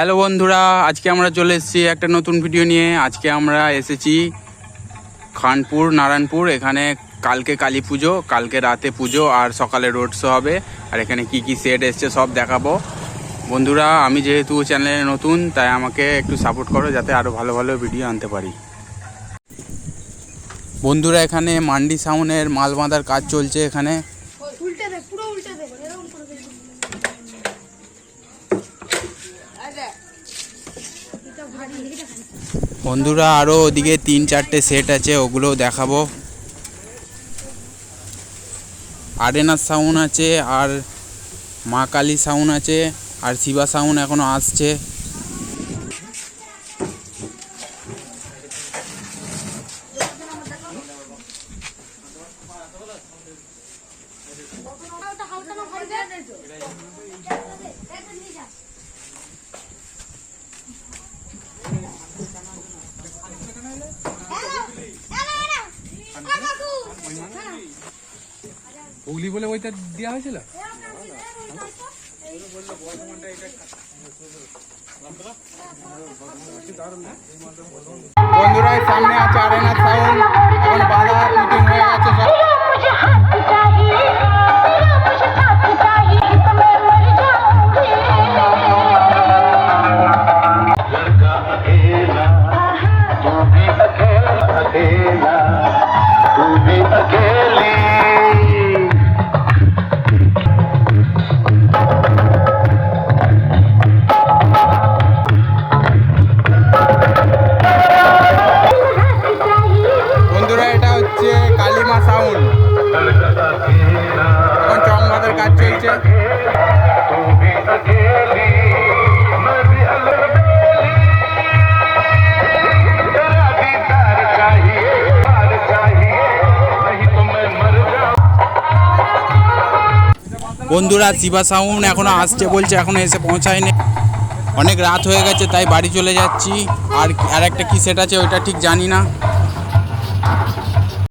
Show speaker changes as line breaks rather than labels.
Hello বন্ধুরা, আজকে আমরা চলে এসেছি একটা নতুন ভিডিও নিয়ে। আজকে আমরা এসেছি খানপুর, নারায়ণপুর। এখানে কালকে কালী পুজো, কালকে রাতে পুজো, আর সকালে রোড শো হবে। আর এখানে কি কি সেট এসছে সব দেখাবো। বন্ধুরা, আমি যেহেতু চ্যানেলে নতুন, তাই আমাকে একটু সাপোর্ট করো যাতে আরও ভালো ভালো ভিডিও আনতে পারি। বন্ধুরা, এখানে মান্ডি সাউনের মাল বাঁধার কাজ চলছে এখানে। বন্ধুরা আরও ওদিকে তিন চারটে সেট আছে, ওগুলোও দেখাবো। আরেনার সাউন্ড আছে, আর মা কালী সাউন্ড আছে, আর শিবা সাউন্ড এখনও আসছে।
হুগলি বলে ওইটা দেওয়া হয়েছিল?
বন্ধুরা সামনে আছে বন্ধুরা শিবা সাউন্ড এখনও আসছে বলছে এখনও এসে পৌঁছায়নি। অনেক রাত হয়ে গেছে, তাই বাড়ি চলে যাচ্ছি। আর আর একটা কী সেট আছে, ওইটা ঠিক জানি না।